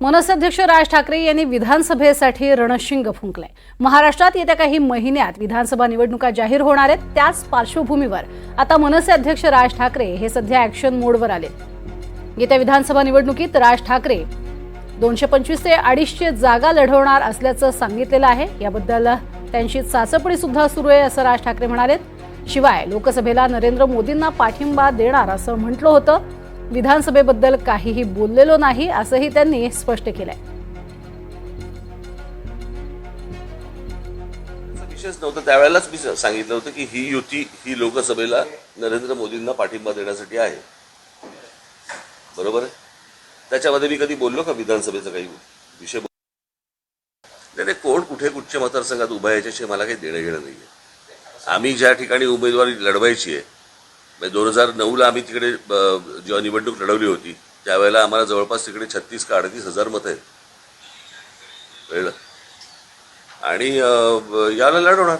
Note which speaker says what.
Speaker 1: मनसे अध्यक्ष राज ठाकरे यांनी विधानसभेसाठी रणशिंग फुंकलंय महाराष्ट्रात येत्या काही महिन्यात विधानसभा निवडणुका जाहीर होणार आहेत. त्याच पार्श्वभूमीवर आता मनसे अध्यक्ष राज ठाकरे हे सध्या ऍक्शन मोडवर आले येत्या विधानसभा निवडणुकीत राज ठाकरे दोनशे पंचवीस ते अडीचशे जागा लढवणार असल्याचं सांगितलेलं आहे. याबद्दल त्यांची चाचपणी सुद्धा सुरू आहे असं राज ठाकरे म्हणाले शिवाय लोकसभेला नरेंद्र मोदींना पाठिंबा देणार असं म्हटलं होतं. विधानसभेबद्दल काहीही बोललेलो नाही असंही त्यांनी स्पष्ट केलंय.
Speaker 2: विशेष नव्हतं. त्यावेळेलाच मी सांगितलं होतं की ही युती ही लोकसभेला नरेंद्र मोदींना पाठिंबा देण्यासाठी आहे. बरोबर आहे? त्याच्यामध्ये मी कधी बोललो का विधानसभेचा काही विषय नाही नाही, कोण कुठे कुठच्या मतदारसंघात उभा याच्याशी मला काही देणं घेणं नाही आहे आम्ही ज्या ठिकाणी उमेदवारी लढवायची आहे म्हणजे दोन हजार नऊला आम्ही तिकडे जेव्हा निवडणूक लढवली होती त्यावेळेला आम्हाला जवळपास तिकडे छत्तीस का अडतीस हजार मतं आहेत. कळलं? आणि याला लढवणार.